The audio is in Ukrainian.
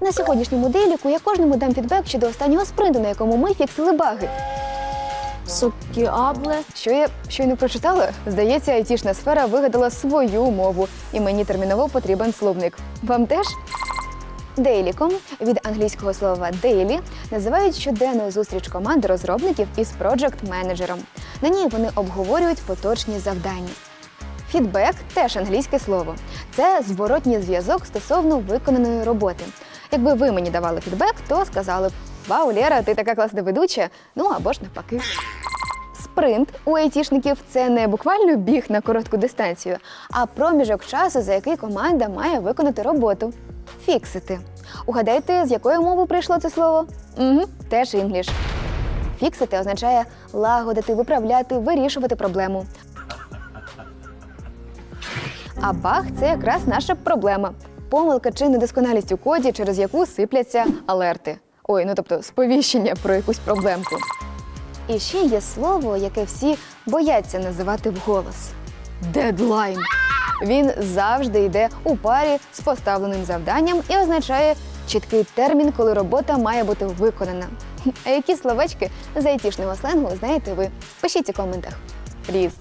На сьогоднішньому дейліку я кожному дам фідбек щодо останнього спринту, на якому ми фіксили баги. Сокіабле. Що я щойно прочитала? Здається, айтішна сфера вигадала свою мову, і мені терміново потрібен словник. Вам теж? Дейліком від англійського слова daily називають щоденну зустріч команди розробників із проджект-менеджером. На ній вони обговорюють поточні завдання. Фідбек теж англійське слово. Це зворотній зв'язок стосовно виконаної роботи. Якби ви мені давали фідбек, то сказали б: Вау, Лера, ти така класна ведуча. Ну або ж навпаки. Спринт у айтішників це не буквально біг на коротку дистанцію, а проміжок часу, за який команда має виконати роботу. Фіксити. Угадайте, з якої мови прийшло це слово? Угу, теж інгліш. Фіксити означає лагодити, виправляти, вирішувати проблему. А баг це якраз наша проблема. Помилка чи недосконалість у коді, через яку сипляться алерти. Ой, ну тобто сповіщення про якусь проблемку. І ще є слово, яке всі бояться називати вголос дедлайн. Він завжди йде у парі з поставленим завданням і означає чіткий термін, коли робота має бути виконана. А які словечки з айтішного сленгу знаєте ви? Пишіть у коментах. Різ.